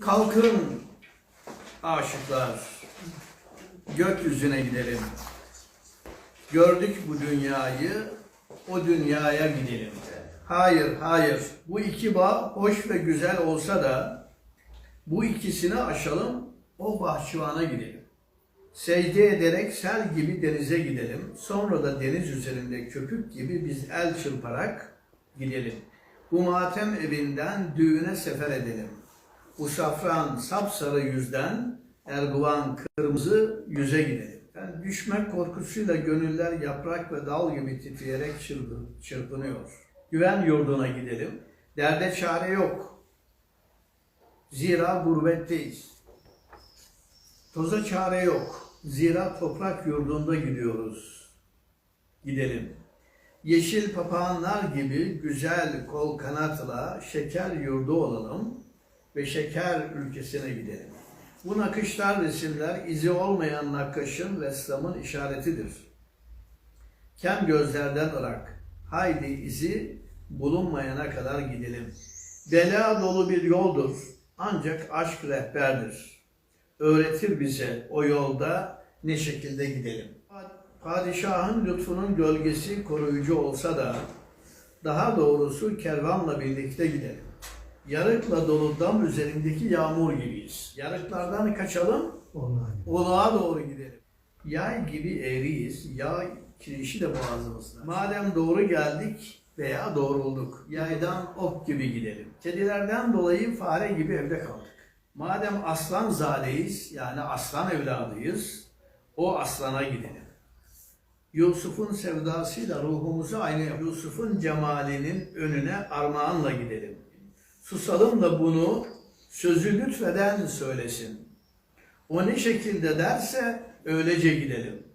Kalkın aşıklar, gökyüzüne gidelim. Gördük bu dünyayı, o dünyaya gidelim. Hayır, hayır. Bu iki bağ hoş ve güzel olsa da bu ikisini aşalım, o bahçıvana gidelim. Secde ederek sel gibi denize gidelim. Sonra da deniz üzerinde köpük gibi biz el çırparak gidelim. Bu matem evinden düğüne sefer edelim. Bu safran sapsarı yüzden erguvan kırmızı yüze gidelim. Yani düşmek korkusuyla gönüller yaprak ve dal gibi titreyerek çırpı- çırpınıyor. Güven yurduna gidelim. Derde çare yok. Zira gurbetteyiz. Toza çare yok. Zira toprak yurdunda gidiyoruz. Gidelim. Yeşil papağanlar gibi güzel kol kanatla şeker yurdu olalım ve şeker ülkesine gidelim. Bu nakışlar, resimler izi olmayan nakkaşın, ressamın işaretidir. Kem gözlerden ırak. Haydi izi bulunmayana kadar gidelim. Bela dolu bir yoldur. Ancak aşk rehberdir. Öğretir bize o yolda ne şekilde gidelim. Padişahın lütfunun gölgesi koruyucu olsa da daha doğrusu kervanla birlikte gidelim. Yarıkla dolu dam üzerindeki yağmur gibiyiz. Yarıklardan kaçalım, Onlar. Uluğa doğru gidelim. Yay gibi eğriyiz, yay kirişi de boğazımızda. Madem doğru geldik veya doğrulduk, yaydan ok gibi gidelim. Kedilerden dolayı fare gibi evde kaldık. Madem aslan zadeyiz, yani aslan evladıyız, o aslana gidelim. Yusuf'un sevdasıyla ruhumuzu aynı Yusuf'un cemalinin önüne armağanla gidelim. Susalım da bunu sözü lütfeden söylesin. O ne şekilde derse öylece gidelim.